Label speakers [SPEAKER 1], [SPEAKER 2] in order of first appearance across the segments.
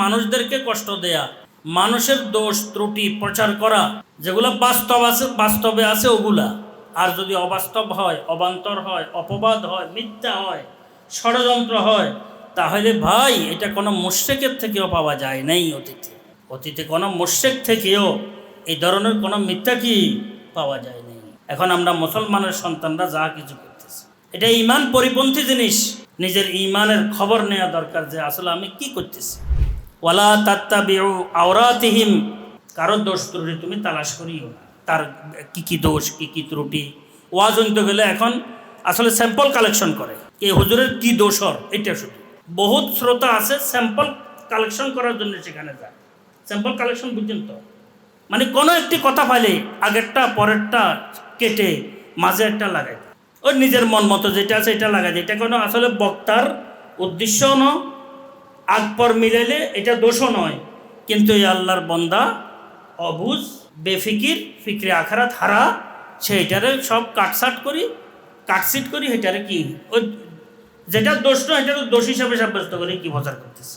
[SPEAKER 1] মানুষদেরকে কষ্ট দেয়া, মানুষের দোষ, ত্রুটি প্রচার করা, যেগুলো বাস্তব আছে, বাস্তবে আছে ওগুলা। আর যদি অবাস্তব হয়, অবান্তর হয়, অপবাদ হয়, মিথ্যা হয়, ষড়যন্ত্র হয়, তাহলে ভাই, এটা কোনো মুশ্রেকের থেকেও পাওয়া যায় নাই অতীতে। অতীতে কোনো মুশ্রেক থেকেও এই ধরনের কোনো মিথ্যা কি পাওয়া যায় নাই। এখন আমরা মুসলমানের সন্তানরা যা কিছু করতেছি। এটা ইমান পরিপন্থী জিনিস। নিজের ইমানের খবর নেওয়া দরকার যে আসলে আমি কি করতেছি। ওয়ালা তাত্তা বেউ আওরাতিহিম কারও দোষ ত্রুটি তুমি তালাশ করিও না। তার কি কি দোষ, কি কি ত্রুটি? ওয়াজ অন্ত গেলে এখন আসলে স্যাম্পল কালেকশন করে। এই হুজুরের কি দোষর? এটা শুধু। বহুত শ্রোতা আছে স্যাম্পল কালেকশন করার জন্য সেখানে যায়। স্যাম্পল কালেকশন বুঝছেন তো? মানে কোনো একটি কথা পাইলে আগেরটা, পরেরটা কেটে মাঝে একটা লাগাই। ওই নিজের মন মতো যেটা আছে, এটা লাগাই। এটা কোনো আসলে বক্তার উদ্দেশ্য ন আগ পর মিলাইলে এটা দোষও নয়। কিন্তু এই আল্লাহর বন্দা অবুজ, বেফিকির, ফিকরে আখারাত হারা সেইটারে সব কাটসাট করি কাটসিট করি সেটারে কি? ওই যেটা দোষ নয় এটা তো দোষ হিসাবে সাব্যস্ত করে, কি প্রচার করতেছে?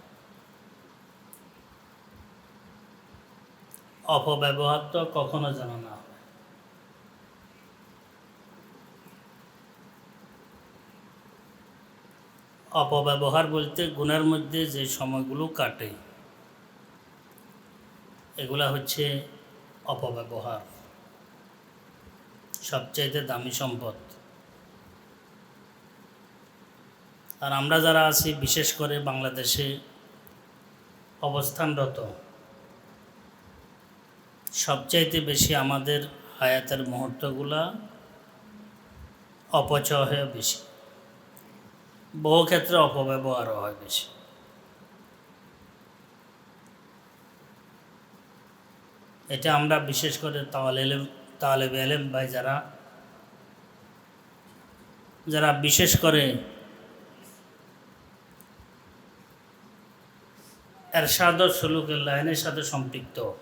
[SPEAKER 1] অপব্যবহার তো কখনো যেন না। অপব্যবহার বলতে গুণের মধ্যে যে সময়গুলো কাটে, এগুলা হচ্ছে অপব্যবহার। সবচাইতে দামি সম্পদ। আর আমরা যারা আছি, বিশেষ করে বাংলাদেশে অবস্থানরত সবচাইতে বেশি আমাদের হায়াতের মুহূর্তগুলা অপচয় হয় বেশি। বহু ক্ষেত্রে অপব্যবহারও হয় বেশি। এটা আমরা বিশেষ করে তালেম তালেব এলেম ভাই যারা যারা বিশেষ করে এরশাদ সুলুকের লাইনের সাথে সম্পৃক্ত।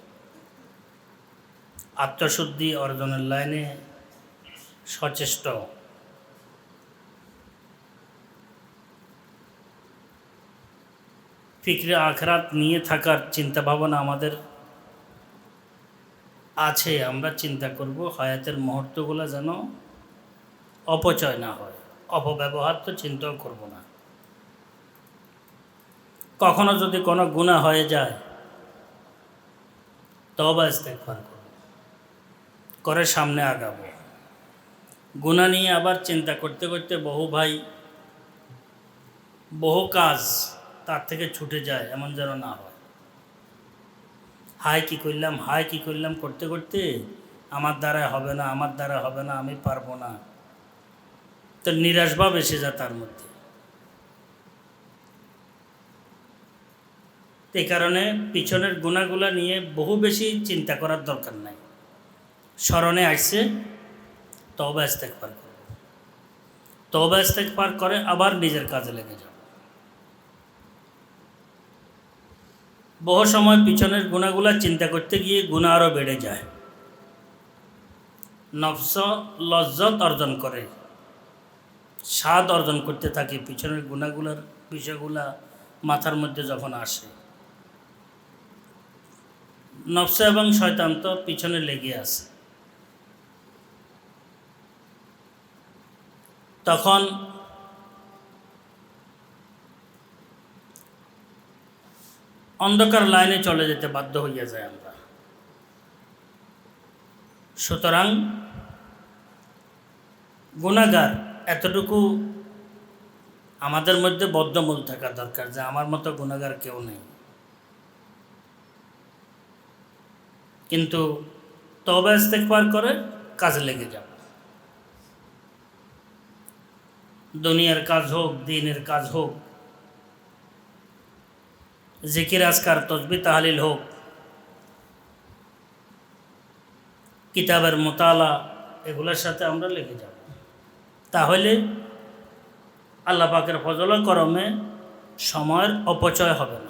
[SPEAKER 1] আত্মশুদ্ধি অর্জনের লাইনে সচেষ্ট। ফিক্রে আখরাত নিয়ে থাকার চিন্তা ভাবনা আমাদের আছে, আমরা চিন্তা করব হায়াতের মুহূর্তগুলো যেন অপচয় না হয়। অপব্যবহার তো চিন্তাও করব না। কখনো যদি কোনো গুণা হয়ে যায় তবা ইস্তেকবার করব। করে সামনে আগাবো। গুণা নিয়ে আবার চিন্তা করতে করতে বহু ভাই, বহু কাজ তার থেকে ছুটে যায়, এমন যেন না হয়। হাই কি করলাম হাই কি করলাম করতে করতে আমার দ্বারা হবে না, আমার দ্বারা হবে না, আমি পারব না। তো নিরাশভাব এসে যায় তার মধ্যে। এই কারণে পিছনের গুণাগুলা নিয়ে বহু বেশি চিন্তা করার দরকার নাই। স্মরণে আসছে তবা ইস্তেকবার করব তবা ইস্তেকবার করে আবার নিজের কাজে লেগে যাব বহু সময় পিছনের গুণাগুলা চিন্তা করতে গিয়ে গুণা আরও বেড়ে যায়। নফস, লজ্জত অর্জন করে। স্বাদ অর্জন করতে থাকে, পিছনের গুণাগুলার বিষয়গুলা মাথার মধ্যে যখন আসে। নফস এবং শয়তান তো পিছনে লেগে আছে। তখন অন্ধকার লাইনে চলে যেতে বাধ্য হইয়া যায় আমরা। সুতরাং গুণাগার এতটুকু আমাদের মধ্যে বদ্ধমূল থাকা দরকার যে আমার মতো গুণাগার কেউ নেই। কিন্তু তবে ইস্তেকবার করে কাজে লেগে যাব। দুনিয়ার কাজ হোক, দিনের কাজ হোক। জিকির, আজকার, তসবি, তাহালিল হোক। কিতাবের মোতালা, এগুলোর সাথে আমরা লেগে যাব। তাহলে আল্লাহ পাকের ফজল করমে সময়ের অপচয় হবে না।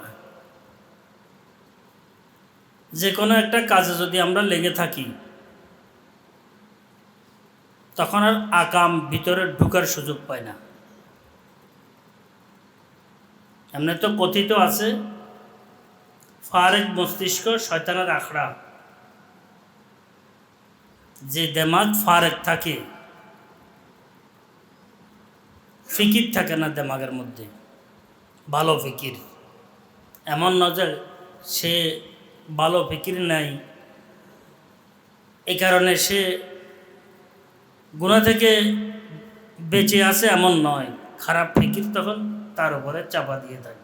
[SPEAKER 1] যে কোনো একটা কাজে যদি আমরা লেগে থাকি তখন আর আকাম ভিতরে ঢুকার সুযোগ পায় না। এমনি তো কথিত আছে, ফারেক মস্তিষ্ক শয়তানের আখড়া। যে দেমাগ ফারেক থাকে, ফিকির থাকে না দেমাগের মধ্যে, ভালো ফিকির। এমন না যে সে ভালো ফিকির নাই এই কারণে সে গুণা থেকে বেঁচে আছে এমন নয়। খারাপ ফিকির তখন তার উপরে চাপা দিয়ে থাকবে।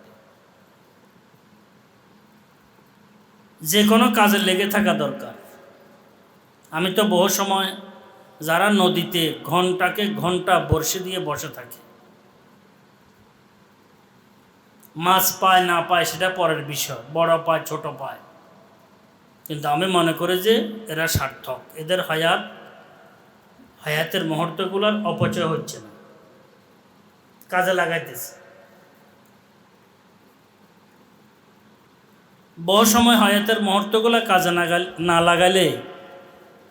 [SPEAKER 1] যে কোনো কাজে লেগে থাকা দরকার। আমি তো বহু সময় যারা নদীতে ঘন্টাকে ঘণ্টা বর্ষে দিয়ে বসে থাকে। মাছ পায়, না পায়, সেটা পরের বিষয়। বড় পায়, ছোট পায়। কিন্তু আমি মনে করি যে এরা সার্থক। এদের হায়াত হায়াতের মুহূর্তগুলোর অপচয় হচ্ছে না। কাজে লাগাইতেছে। বহু সময় হায়াতের মুহূর্তগুলো কাজে না লাগালে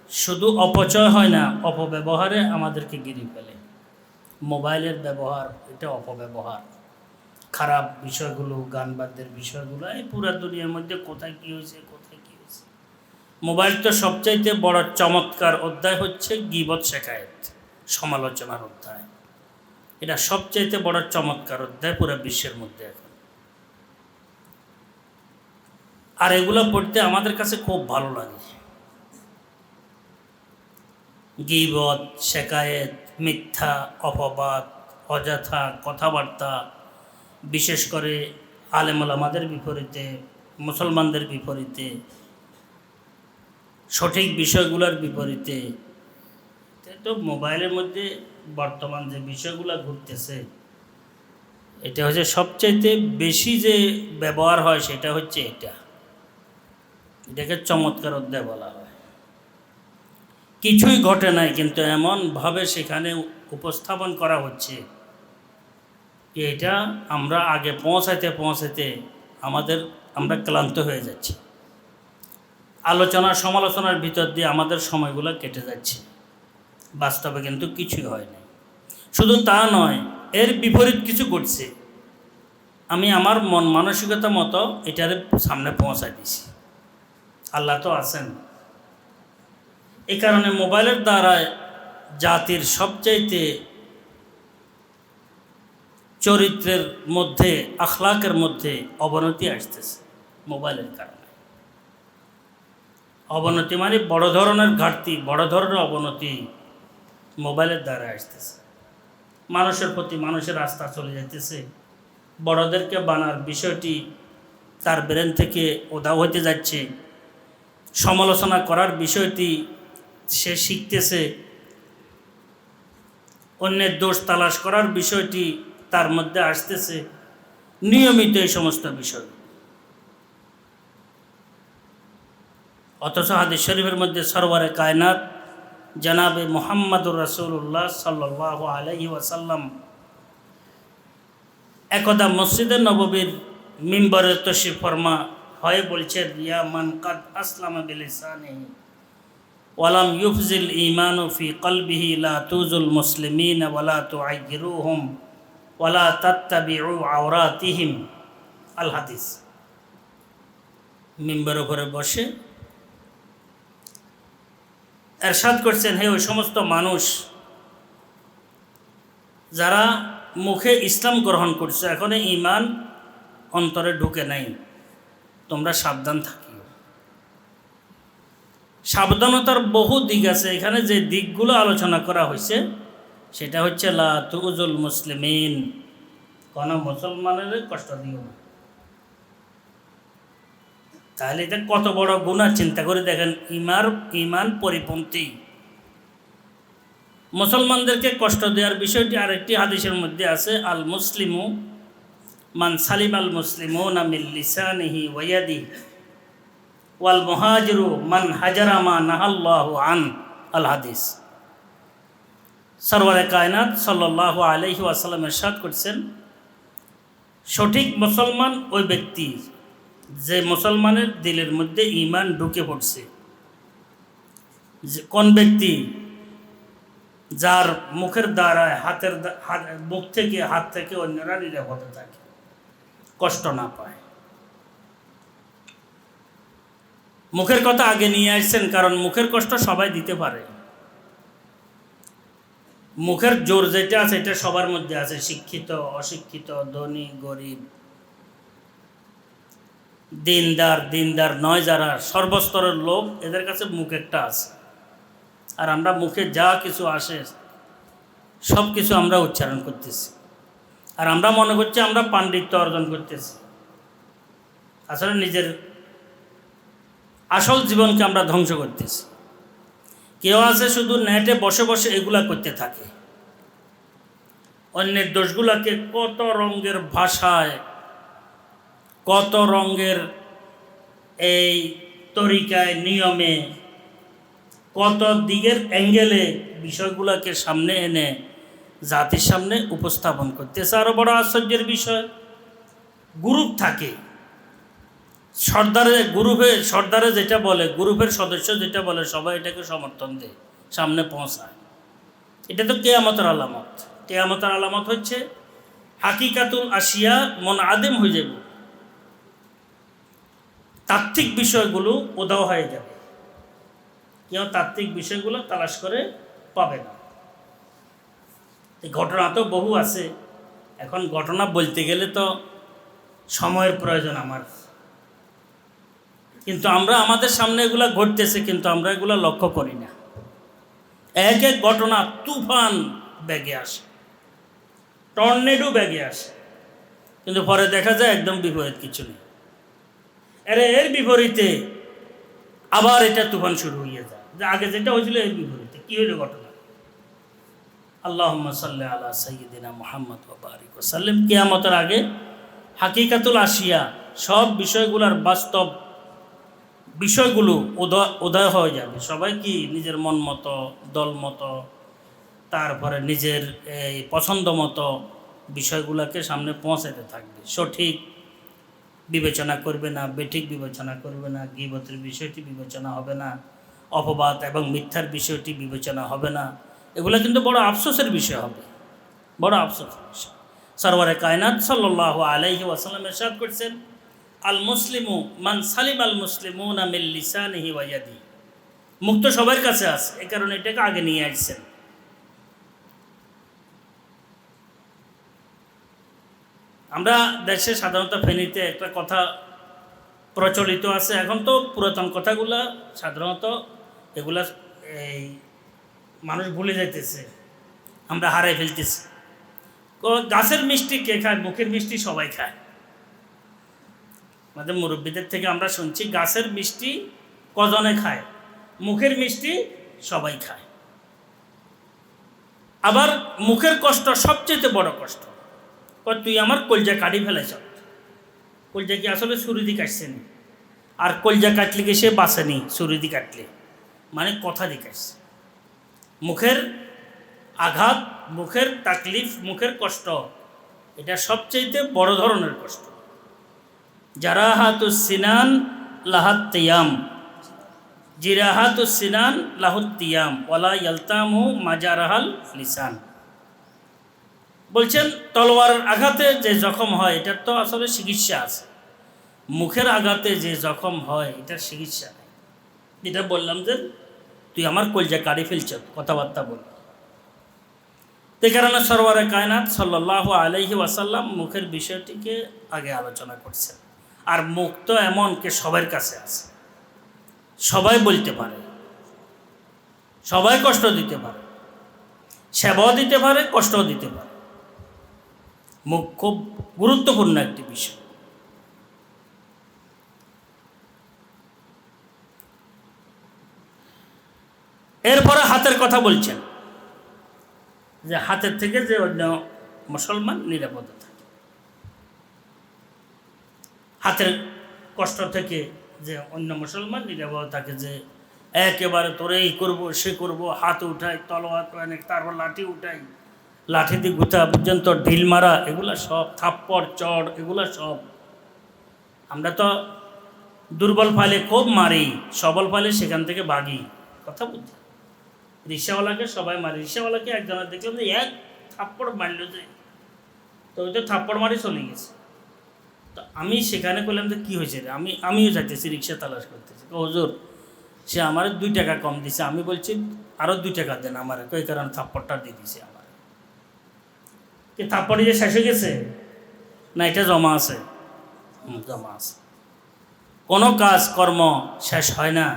[SPEAKER 1] শুধু অপচয় হয় না, অপব্যবহারে আমাদেরকে গিরি ফেলে। মোবাইলের ব্যবহার, এটা অপব্যবহার। খারাপ বিষয়গুলো, গান বাদ্যের বিষয়গুলো, এই পুরা দুনিয়ার মধ্যে কোথায় কী হয়েছে মোবাইল তো সবচাইতে বড় চমৎকার অধ্যায় হচ্ছে গিবত শেখায়ত, সমালোচনার অধ্যায়। এটা সবচাইতে বড় চমৎকার অধ্যায় পুরো বিশ্বের মধ্যে এখন। আর এগুলো পড়তে আমাদের কাছে খুব ভালো লাগে। গিবত শেকায়েত মিথ্যা, অপবাদ, অযথা কথাবার্তা, বিশেষ করে আলেমুল আমাদের বিপরীতে, মুসলমানদের বিপরীতে সঠিক বিষয়গুলোর বিপরীতে। তো মোবাইলের মধ্যে বর্তমান যে বিষয়গুলো ঘুরতেছে, এটা হচ্ছে সবচাইতে বেশি যে ব্যবহার হয় সেটা হচ্ছে এটা। এটাকে চমৎকার অধ্যায় বলা হয়। কিছুই ঘটে নাই, কিন্তু এমনভাবে সেখানে উপস্থাপন করা হচ্ছে এটা আমরা আগে পৌঁছাইতে পৌঁছাইতে আমাদের, আমরা ক্লান্ত হয়ে যাচ্ছি। আলোচনা, সমালোচনার ভিতর দিয়ে আমাদের সময়গুলো কেটে যাচ্ছে। বাস্তবে কিন্তু কিছুই হয় নাই। শুধু তা নয়, এর বিপরীত কিছু ঘটছে। আমি আমার মন মানসিকতা মতো এটার সামনে পৌঁছাই দিছি আল্লাহ তো আছেন। এই কারণে মোবাইলের দ্বারা জাতির সবচাইতে চরিত্রের মধ্যে, আখলাকের মধ্যে অবনতি আসতেছে, মোবাইলের কারণে। অবনতি মানে বড় ধরনের ঘাটতি, বড় ধরনের অবনতি মোবাইলের দ্বারা আসতেছে। মানুষের প্রতি মানুষের আস্থা চলে যাইতেছে। বড়দেরকে বানার বিষয়টি তার ব্রেন থেকে ওদাও হতে যাচ্ছে। সমালোচনা করার বিষয়টি সে শিখতেছে। অন্যের দোষ তালাশ করার বিষয়টি তার মধ্যে আসতেছে। নিয়মিত এই সমস্ত বিষয়। অথচ হাদিস শরীফের মধ্যে সরোয়ারে কায়নাত জনাবে মোহাম্মদুর রসুল্লাহ সাল্লাহ আলহি ওয়াসাল্লাম। একদা মসজিদের নববীর মিম্বরে তশি ফরমা হয়ে বলছেন ইয়া মান কাদ আসলাম ওয়ালাম ইউফজিল ইমানু ফি কলবিহি লা তুজুল মুসলিমিন ওয়ালা তুআইয়িরুহুম ওয়ালা তাত্তাবিউ আওরাতিহিম। আল হাদিস। মিম্বর উপরে বসে এরশাদ করছেন, হে ওই সমস্ত মানুষ, যারা মুখে ইসলাম গ্রহণ করছে, এখনও ইমান অন্তরে ঢুকে নাই, তোমরা সাবধান থাকিও। সাবধানতার বহু দিক আছে, এখানে যে দিকগুলো আলোচনা করা হয়েছে, সেটা হচ্ছে লা তুজুল মুসলিমিন। কোনো মুসলমানের কষ্ট দিও না। তাহলে এটা কত বড় গুণা? চিন্তা করে দেখেন, ইমার, ইমান পরিপন্থী। মুসলমানদেরকে কষ্ট দেওয়ার বিষয়টি আরেকটি হাদিসের মধ্যে আছে আল মুসলিমু মান সালিম আল মুসলিমুন আমিল লিসানিহি ওয়াদি ওয়াল মুহাজিরু মান হাজারা মা আন আল হাদিস সরওয়ারে কায়নাত সাল্লাল্লাহু আলাইহি ওয়াসাল্লাম ইরশাদ করছেন, সঠিক মুসলমান ওই ব্যক্তি যে মুসলমানের দিলের মধ্যে ইমান ঢুকে পড়ছে, যে কোন ব্যক্তি যার মুখের দ্বারায়, হাতের মুখ থেকে, হাত থেকে অন্যরা নিরাপদে থাকে, কষ্ট না পায়। মুখের কথা আগে নিয়ে আসছেন, কারণ মুখের কষ্ট সবাই দিতে পারে। মুখের জোর যেটা আছে, এটা সবার মধ্যে আছে, শিক্ষিত, অশিক্ষিত, ধনী, গরিব। দিনদার দিনদার নয় যারা, সর্বস্তরের লোক এদের কাছে মুখ একটা আছে। আর আমরা মুখে যা কিছু আসে, সব কিছু আমরা উচ্চারণ করতেছি। আর আমরা মনে করছি আমরা পাণ্ডিত্য অর্জন করতেছি। আসলে নিজের আসল জীবনকে আমরা ধ্বংস করতেছি। কেউ আছে শুধু নেটে বসে বসে এগুলা করতে থাকে। অন্যের দোষগুলাকে কত রঙের ভাষায় কত রঙের এই তরিকায়, নিয়মে, কত দিকের অ্যাঙ্গেলে বিষয়গুলোকে সামনে এনে জাতির সামনে উপস্থাপন করতেছে আরও বড় আশ্চর্যের বিষয়, গ্রুপ থাকে। সর্দারে গ্রুপে, সর্দারে যেটা বলে, গ্রুপের সদস্য যেটা বলে, সবাই এটাকে সমর্থন দেয়, সামনে পৌঁছায়। এটা তো কেয়ামতের আলামত। কেয়ামতের আলামত হচ্ছে, হাকিকাতুল আসিয়া মন আদেম হয়ে যাবে। তাত্ত্বিক বিষয়গুলো উদাও হয়ে যাবে। কেউ তাত্ত্বিক বিষয়গুলো তালাশ করে পাবে না। এই ঘটনা তো বহু আছে। এখন ঘটনা বলতে গেলে তো সময়ের প্রয়োজন আমার। কিন্তু আমরা আমাদের সামনে এগুলা ঘটতেছে, কিন্তু আমরা এগুলা লক্ষ্য করি না। এক এক ঘটনা তুফান ব্যাগে আসে, টর্নেডো ব্যাগে আসে। কিন্তু পরে দেখা যায় একদম বিপরীত কিছু নেই। আরে এর বিপরীতে আবার এটা তুফান শুরু হয়ে যায়। আগে যেটা হয়েছিল এর বিপরীতে। কী হইল ঘটনা? আল্লাহ সাল্লাহ আল্লাহ সঈদিনা মোহাম্মদ বারিক সাল্লাম। কেয়ামতের আগে হাকিকাতুল আসিয়া সব বিষয়গুলোর বাস্তব বিষয়গুলো উদয় হয়ে যাবে। সবাই কি নিজের মন মতো, দল মতো, তারপরে নিজের এই পছন্দ মতো বিষয়গুলোকে সামনে পৌঁছাতে থাকবে। সঠিক বিবেচনা করবে না, বেঠিক বিবেচনা করবে না, গিবতের বিষয়টি বিবেচনা হবে না, অপবাদ এবং মিথ্যার বিষয়টি বিবেচনা হবে না, এগুলো কিন্তু বড় আফসোসের বিষয় হবে, বড় আফসোসের বিষয়। সরওয়ারে কায়নাত সাল্লাহ আলাইহি ওয়াসাল্লাম এরশাদ করছেন আল মুসলিমু মান সালিম আল মুসলিমু নামিল লিসানিহি ওয়াইয়াদি মুক্ত সবার কাছে আছে, এ কারণে এটাকে আগে নিয়ে আসছেন। আমরা দেশে সাধারণত ফেনীতে একটা কথা প্রচলিত আছে। এখন তো পুরাতন কথাগুলা সাধারণত এগুলা এই মানুষ ভুলে যাইতেছে। আমরা হারাই ফেলতেছি। গাছের মিষ্টি কে খায়? মুখের মিষ্টি সবাই খায়। আমাদের মুরব্বীদের থেকে আমরা শুনছি, গাছের মিষ্টি কজনে খায়? মুখের মিষ্টি সবাই খায়। আবার মুখের কষ্ট সবচেয়ে বড় কষ্ট। তুই আমার কলজা কাটি ফেলেছ কলজা কি আসলে সুরিদি কাটছে নি? আর কলজা কাটলে কি সে বাঁচেনি সুরিদি কাটলে? মানে কথা দিয়ে কাটছে মুখের আঘাত, মুখের তাকলিফ, মুখের কষ্ট, এটা সবচেয়ে বড় ধরনের কষ্ট। যারা হাতু সিনান লাহাত তিয়াম। জিরাহাতু সিনান লাহুত তিয়াম। ওলা ইয়ালতামু মাজারাহাল লিসান। বলছেন, তলোয়ারের আঘাতে যে জখম হয়, এটার তো আসলে চিকিৎসা আছে। মুখের আঘাতে যে জখম হয়, এটার চিকিৎসা নেই। এটা বললাম যে, তুই আমার কলজা কাড়ি ফেলছ, কথাবার্তা বল। এই কারণে সরওয়ারে কায়নাত সাল্লাহ আলহি ওয়াসাল্লাম মুখের বিষয়টিকে আগে আলোচনা করছেন। আর মুখ তো এমন কে সবার কাছে আছে। সবাই বলতে পারে। সবাই কষ্ট দিতে পারে। সেবাও দিতে পারে, কষ্টও দিতে পারে। খুব গুরুত্বপূর্ণ একটি বিষয়। এরপরে হাতের কথা বলছেন যে হাতের থেকে যে অন্য মুসলমান নিরাপদে থাকে। হাতের কষ্ট থেকে যে অন্য মুসলমান নিরাপদ থাকে যে একেবারে তোরে এই করব, সে করব, হাত উঠাই, তলোয়ার, তারপর লাঠি উঠাই লাঠি দিয়ে গুতা পর্যন্ত ঢিল মারা, এগুলো সব থাপ্পড়, চড়, এগুলা সব। আমরা তো দুর্বল ফালে খুব মারি, সবল ফালে সেখান থেকে ভাগি কথা বুঝছি রিক্সাওয়ালাকে সবাই মারি। রিক্সাওয়ালাকে একজনের দেখলাম যে এক থাপ্পড় মারল যে। তো ওই তো থাপ্পড় মারি চলে গেছে। তো আমি সেখানে করলাম যে কী হয়েছে রে? আমি, আমিও যাইতেছি, রিক্সা তালাশ করতেছি। তো হুজুর, সে আমার দুই টাকা কম দিছে। আমি বলছি আরও দুই টাকা দেন আমার। ওই কারণে থাপ্পড়টা দিয়ে দিছে কি থাপ্পড় যে শেষ হয়ে গেছে? না, এটা জমা আছে। জমা আছে। কোনো কাজ, কর্ম শেষ হয় না।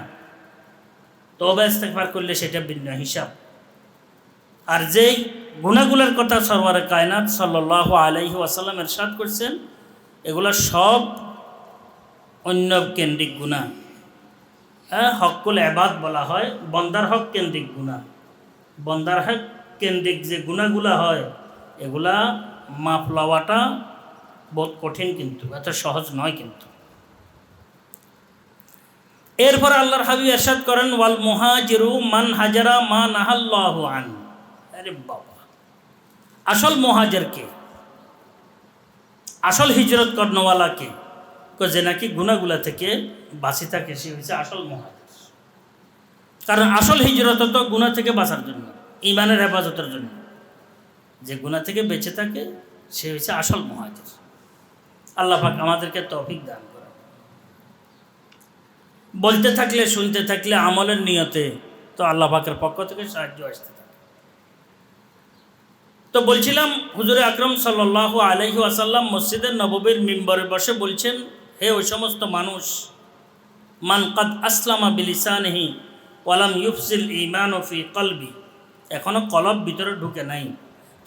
[SPEAKER 1] তবে ইস্তেকবার করলে সেটা ভিন্ন হিসাব। আর যেই গুণাগুলোর কথা সরওয়ারে কায়নাত সাল্লাহ আলাইহি ওয়াসাল্লাম এরশাদ করছেন, এগুলো সব অন্য কেন্দ্রিক গুণা। হ্যাঁ হকুল এবাদ বলা হয়, বন্দার হক কেন্দ্রিক গুণা। বন্দার হক কেন্দ্রিক যে গুণাগুলা হয় এগুলা মাপ লওয়াটা বহুত কঠিন কিন্তু, এত সহজ নয় কিন্তু। এরপর আল্লাহর হাবি এরশাদ করেন, ওয়াল মুহাজিরু মান হাজারা মা নাহাল্লাহ আন। আরে বাবা, আসল মহাজের কে? আসল হিজরত কর্ণওয়ালা কে? যে নাকি গুণাগুলা থেকে বাঁচি থাকে, সে হচ্ছে আসল মহাজের। কারণ আসল হিজরত তো গুণা থেকে বাঁচার জন্য ইমানের হেফাজতের জন্য। যে গুণা থেকে বেঁচে থাকে, সে হচ্ছে আসল মহাজের। আল্লাহ পাক আমাদেরকে তৌফিক দান করে বলতে থাকলে, শুনতে থাকলে, আমলের নিয়তে তো আল্লাহ পাকের পক্ষ থেকে সাহায্য আসতে থাকে। তো বলছিলাম, হুজুরে আকরম সাল্লাহ আলহি আসাল্লাম মসজিদের নববীর মিম্বরে বসে বলছেন, হে ওই সমস্ত মানুষ, মান কাদ আসলামা বিলিসানহি ওয়ালাম ইউফসিল ইমান ফি কলবি। এখনও কলব ভিতরে ঢুকে নাই।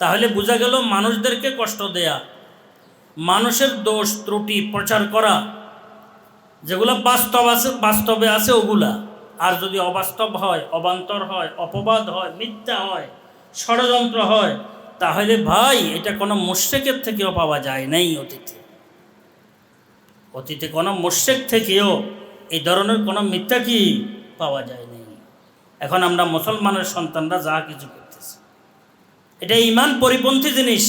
[SPEAKER 1] তাহলে বোঝা গেল মানুষদেরকে কষ্ট দেয়া, মানুষের দোষ, ত্রুটি, প্রচার করা, যেগুলো বাস্তব আছে, বাস্তবে আছে ওগুলা। আর যদি অবাস্তব হয়, অবান্তর হয়, অপবাদ হয়, মিথ্যা হয়, ষড়যন্ত্র হয়, তাহলে ভাই, এটা কোনো মোশেকের থেকেও পাওয়া যায় নাই অতীতে। অতীতে কোনো মোশেক থেকেও এই ধরনের কোনো মিথ্যা কি পাওয়া যায় নাই। এখন আমরা মুসলমানের সন্তানরা যা কিছু করতেছি। এটা ইমান পরিপন্থী জিনিস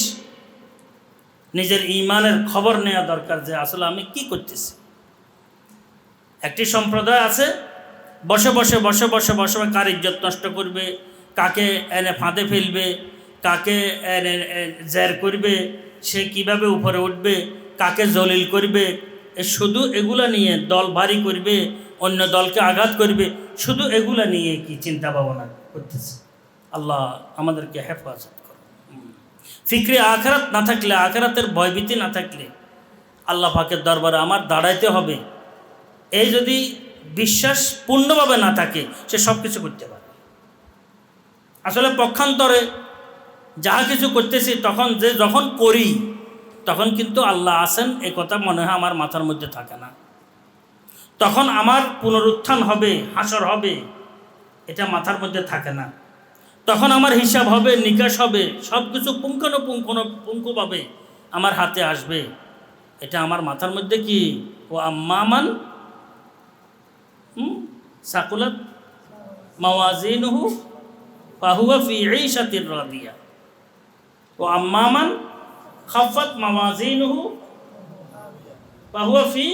[SPEAKER 1] নিজের ইমানের খবর নেওয়া দরকার যে আসলে আমি কি করতেছি একটি সম্প্রদায় আছে, বসে বসে বসে বসে বসে কার ইজ্জত নষ্ট করবে, কাকে এনে ফাঁদে ফেলবে, কাকে এনে জের করবে, সে কীভাবে উপরে উঠবে, কাকে জলিল করবে শুধু এগুলা নিয়ে দল ভারী করবে, অন্য দলকে আঘাত করবে, শুধু এগুলা নিয়ে কি চিন্তা ভাবনা করতেছে আল্লাহ আমাদেরকে হেফাজত। ফিক্রে আখরাত না থাকলে, আখরাতের ভয়ভীতি না থাকলে আল্লাহ পাকের দরবারে আমার দাঁড়াইতে হবে। এই যদি বিশ্বাস পূর্ণভাবে না থাকে, সে সব কিছু করতে পারে। আসলে পক্ষান্তরে যা কিছু করতেছি, তখন যে যখন করি, তখন কিন্তু আল্লাহ আসেন এ কথা মনে হয় আমার মাথার মধ্যে থাকে না। তখন আমার পুনরুত্থান হবে, হাসর হবে, এটা মাথার মধ্যে থাকে না। তখন আমার হিসাব হবে, নিকাশ হবে সব কিছু পুঙ্খানুপুঙ্খভাবে আমার হাতে আসবে। এটা আমার মাথার মধ্যে কি? ও আম্মামান, হুম, সাকুলাত মাওয়াজিনহু, ফাহুয়া ফি ঈশাতির রাদিয়া। ও আম্মামান, খাফাত মাওয়াজিনহু, ফাহুয়া ফি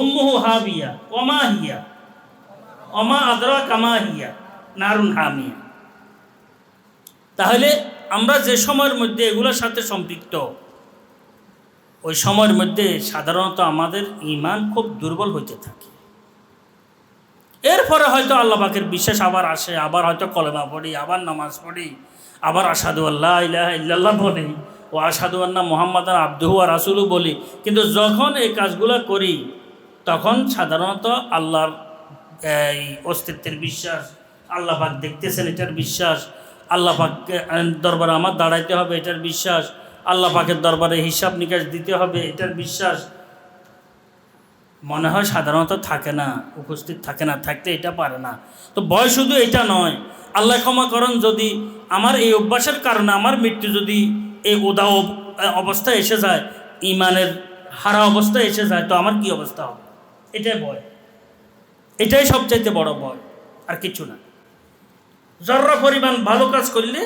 [SPEAKER 1] উম্মুহু হাবিয়া, ওমা হিয়া, ওমা আদরা কামা হিয়া। নারুন হামিয়া তাহলে আমরা যে সময়ের মধ্যে এগুলোর সাথে সম্পৃক্ত, ওই সময়ের মধ্যে সাধারণত আমাদের ইমান খুব দুর্বল হইতে থাকে। এরপরে হয়তো আল্লাহ পাকের বিশ্বাস আবার আসে, আবার হয়তো কলেমা পড়ি, আবার নামাজ পড়ি, আবার আসাদু আল্লাহ ইল্লাল্লাহ বলি, ও আসাদু আল্লাহ মোহাম্মদ আব্দুহু আর রাসুলু বলি। কিন্তু যখন এই কাজগুলো করি, তখন সাধারণত আল্লাহর, এই অস্তিত্বের বিশ্বাস আল্লাহ পাক দেখতেছেন, এটার বিশ্বাস। আল্লাহ পাককে দরবারে আমার দাঁড়াইতে হবে, এটার বিশ্বাস। আল্লাহ পাকের দরবারে হিসাব নিকাশ দিতে হবে, এটার বিশ্বাস। মনে হয় সাধারণত থাকে না, উপস্থিত থাকে না, থাকতে এটা পারে না। তো বয়স শুধু এটা নয়, আল্লাহ ক্ষমা করেন যদি আমার এই অভ্যাসের কারণে, আমার মৃত্যু যদি এই উদাও অবস্থায় এসে যায়, ইমানের হারা অবস্থায় এসে যায়, তো আমার কি অবস্থা হবে? এটাই ভয়। এটাই সবচাইতে বড় ভয়, আর কিছু না। জর্রা পরিমাণ ভালো কাজ করলে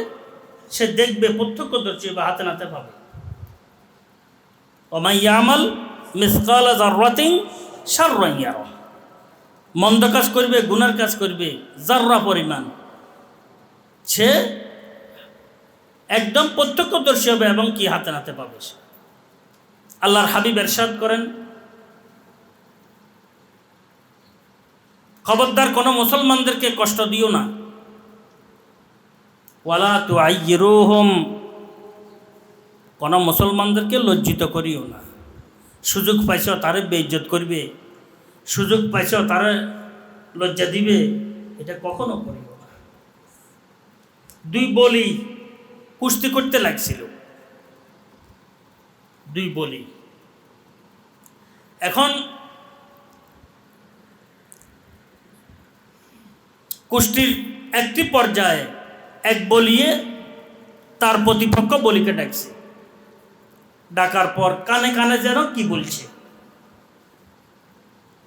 [SPEAKER 1] সে দেখবে প্রত্যক্ষ প্রত্যক্ষদর্শী বা হাতে নাতে পাবে। ওমাইয়ামাল মিসকাল জার্রাতিং সার্রাইয়ার মন্দ কাজ করবে, গুনার কাজ করবে, জার্রা পরিমাণ। সে একদম প্রত্যক্ষদর্শী হবে এবং কি হাতে নাতে পাবে সে। আল্লাহর হাবিব এরশাদ করেন, খবরদার কোনো মুসলমানদেরকে কষ্ট দিও না। ওয়ালা তু আইরোহম কোনো মুসলমানদেরকে লজ্জিত করিও না। সুযোগ পাইছ তারে বেইজ্জত করবে। সুযোগ পাইছ তারে লজ্জা দিবে, এটা কখনো করিও না। দুই বলি কুস্তি করতে লাগছিল। দুই বলি। এখন কুষ্টির একটি পর্যায়ে এক বলিয়ে তার প্রতিপক্ষ বলিকে ডাকছে। ডাকার পর কানে কানে যেন কি বলছে।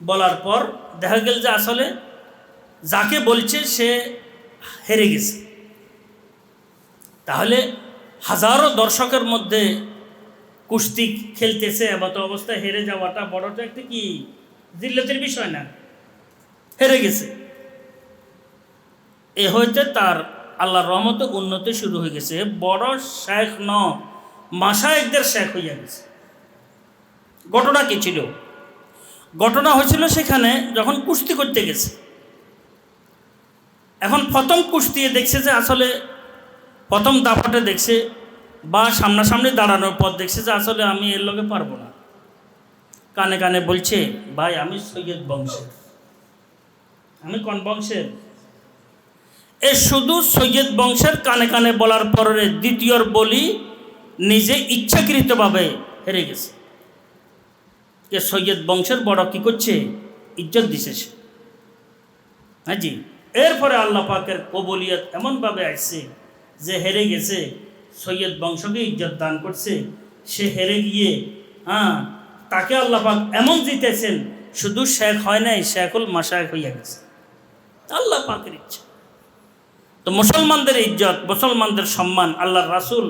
[SPEAKER 1] বলার পর দেখা গেল যে আসলে যাকে বলছে সে হেরে গেছে। তাহলে হাজারো দর্শকের মধ্যে কুস্তি খেলতেছে এমত অবস্থায় হেরে যাওয়াটা বড়টা একটা কি জিল্লতের বিষয় না। হেরে গেছে। এ হইতে তার আল্লাহর রহমতে উন্নতি শুরু হয়ে গেছে। বড় শেখ ন মাসায়েকদের শেখ হইয়া গেছে। ঘটনা কি ছিল? ঘটনা হয়েছিল সেখানে যখন কুস্তি করতে গেছে। এখন প্রথম কুস্তি দেখছে যে আসলে প্রথম দাপাটে দেখছে বা সামনাসামনি দাঁড়ানোর পর দেখছে যে আসলে আমি এর লগে পারব না। কানে কানে বলছে, ভাই, আমি সৈয়দ বংশের। আমি কোন বংশের? এ শুধু সৈয়দ বংশের কানে কানে বলার পরে দ্বিতীয়র বলি নিজে ইচ্ছাকৃতভাবে হেরে গেছে। যে সৈয়দ বংশের বড় কি করছে? ইজ্জত দিছে সে। হ্যাঁ জি? এরপরে আল্লাহ পাকের কবলিয়ত এমনভাবে আসছে যে হেরে গেছে, সৈয়দ বংশকে ইজ্জত দান করছে, সে হেরে গিয়ে হ্যাঁ তাকে আল্লাহ পাক এমন জিতেছেন শুধু শেখ হয় নাই, শেখুল মাসায়ক হইয়া গেছে। আল্লাহ পাকের ইচ্ছা। তো মুসলমানদের ইজ্জত, মুসলমানদের সম্মান, আল্লাহর রাসুল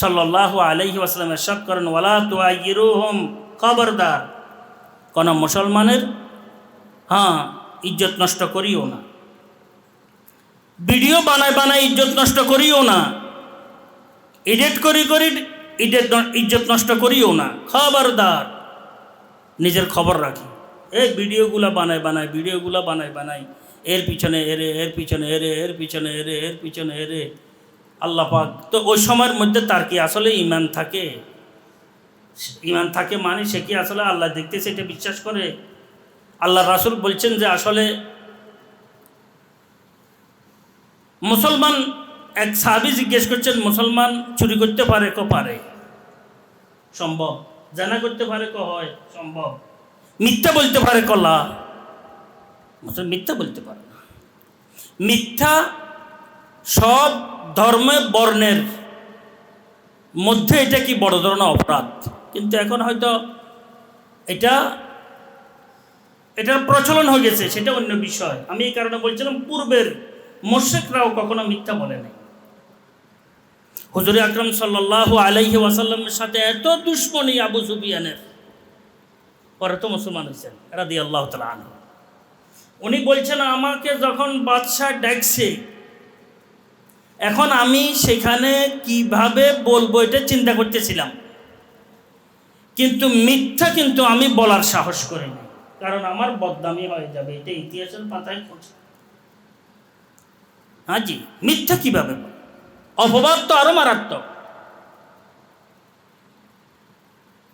[SPEAKER 1] সাল্লাহ আলহি আসলাম এরশাদ করেন, ওয়ালা তো আইরুহম খবরদার কোনো মুসলমানের হ্যাঁ ইজ্জত নষ্ট করিও না। ভিডিও বানায় বানায় ইজ্জত নষ্ট করিও না। এডিট করি করি ইডিট ইজ্জত নষ্ট করিও না। খবরদার। নিজের খবর রাখি। এই ভিডিওগুলা বানায় বানায়, ভিডিওগুলা বানায় বানায় এর পিছনে এরে এর পিছনে এরে এর পিছনে এরে এর পিছনে এরে আল্লাহ পাক। তো ওই সময়ের মধ্যে তার কি আসলে ইমান থাকে? ইমান থাকে মানে সে কি আসলে আল্লাহ দেখতেছে, এটা বিশ্বাস করে? আল্লাহ রাসুল বলছেন যে আসলে মুসলমান, এক সাহাবি জিজ্ঞেস করছেন, মুসলমান চুরি করতে পারে কো পারে? সম্ভব। জানা করতে পারে ক হয়? সম্ভব। মিথ্যা বলতে পারে কলা মুসলমান মিথ্যা বলতে পারে না। মিথ্যা সব ধর্মে বর্ণের। মধ্যে এটা কি বড় ধরনের অপরাধ? কিন্তু এখন হয়তো এটা, এটার প্রচলন হয়ে গেছে, সেটা অন্য বিষয়। আমি এই কারণে বলছিলাম, পূর্বের মোর্শেকরাও কখনো মিথ্যা বলে নাই। হুজুর আকরম সাল্লাহ আলাইহি ওয়াসাল্লামের সাথে এত দুশ্মনী আবু সুবিয়ানের পরে তো মুসলমান হয়েছেন রাদি আল্লাহ তালা আনহু। উনি বলছেন, আমাকে যখন বাদশাহ ডাকছে, এখন আমি সেখানে কীভাবে বলব এটা চিন্তা করতেছিলাম। কিন্তু মিথ্যা কিন্তু আমি বলার সাহস করিনি কারণ আমার বদনামি হয়ে যাবে, এটা ইতিহাসের পাতায় খোঁজ হ্যাঁ জি, মিথ্যা কীভাবে অপবাদ তো আরও মারাত্মক।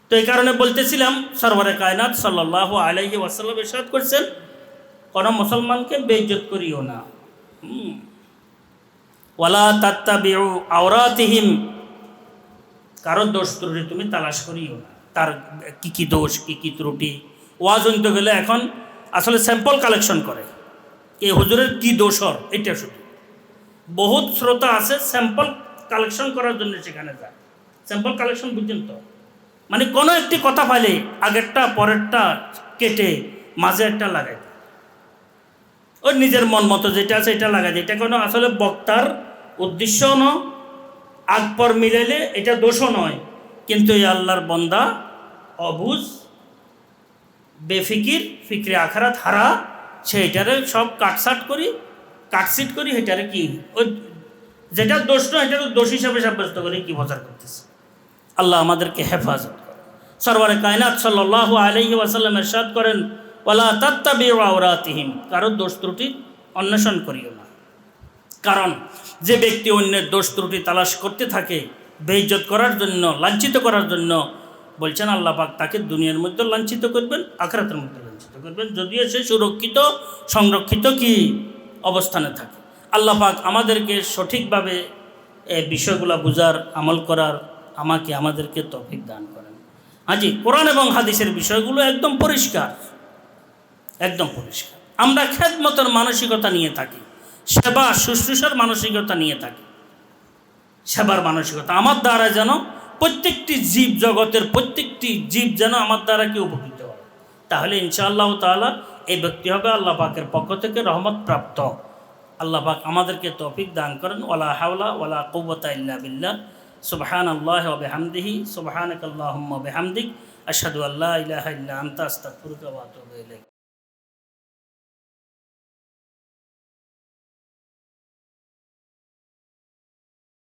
[SPEAKER 1] তো এই কারণে বলতেছিলাম, সরবরে কায়নাত সাল্লাহ আলাইহি ওয়াসাল্লাম ইরশাদ করছেন কোনো মুসলমানকে বেইজ্জত করিও না। ওয়ালা তাত্তা বেউ আওরাতিহিম। কারও দোষ ত্রুটি তুমি তালাশ করিও না। তার কি কি দোষ, কি কি ত্রুটি। ওয়াজ অন্ত গেলে এখন আসলে স্যাম্পল কালেকশন করে। এই হুজুরের কি দোষর এটা শুধু। বহুত শ্রোতা আছে স্যাম্পল কালেকশন করার জন্য সেখানে যায়। স্যাম্পল কালেকশন বুঝছেন তো? মানে কোনো একটি কথা পাইলে আগেরটা, পরেরটা কেটে মাঝে একটা লাগাই ওর নিজের মন মতো যেটা আছে এটা লাগাই। এটা কোনো আসলে বক্তার উদ্দেশ্য ন আগ পর মিলাইলে এটা দোষও নয়। কিন্তু এই আল্লাহর বন্দা অবুজ, বেফিকির, ফিকরে আখারাত হারা সেইটারে সব কাটসাট করি কাটসিট করি, সেটারে কি? ওই যেটা দোষ নয় এটা তো দোষ হিসাবে সাব্যস্ত করে, কি প্রচার করতেছে? আল্লাহ আমাদেরকে হেফাজত করে সরওয়ারে কায়নাত সাল্লাহ আলহি ওয়াসাল্লাম এরশাদ করেন ওলা তাত্তাবি আওরাতিহিম কারও দোষ ত্রুটি অন্বেষণ করিও না। কারণ যে ব্যক্তি অন্যের দোষ ত্রুটি তালাশ করতে থাকে, বেইজ্জত করার জন্য, লাঞ্ছিত করার জন্য, বলছেন আল্লাহ পাক, তাকে দুনিয়ার মধ্যে লাঞ্ছিত করবেন, আখরাতের মধ্যে লাঞ্ছিত করবেন, যদিও সে সুরক্ষিত, সংরক্ষিত কি অবস্থানে থাকে। আল্লাহ পাক আমাদেরকে সঠিকভাবে এই বিষয়গুলো বুঝার, আমল করার আমাকে আমাদেরকে তফিক দান করেন। হাজি, কোরআন এবং হাদিসের বিষয়গুলো একদম পরিষ্কার। একদম পরিষ্কার। আমরা খেদমতের মানসিকতা নিয়ে থাকি, সেবা শুশ্রূষার মানসিকতা নিয়ে থাকি। সেবার মানসিকতা আমার দ্বারা যেন প্রত্যেকটি জীব জগতের প্রত্যেকটি জীব যেন আমার দ্বারা কি উপকৃত হয়। তাহলে ইনশাআল্লাহ তাআলা এই ব্যক্তি হবে আল্লাহ পাকের পক্ষ থেকে রহমত প্রাপ্ত। আল্লাহ পাক আমাদেরকে তৌফিক দান করেন। ওলা হাওলা ওলা কুব্বতা ইল্লা বিল্লাহ। সুবহান আল্লাহ বেহামদিহি। সুবহানাক আল্লাহুম্মা বিহামদিক। আশহাদু আল্লা ইলাহা ইল্লা আনতা। আস্তাগফিরুকা ওয়া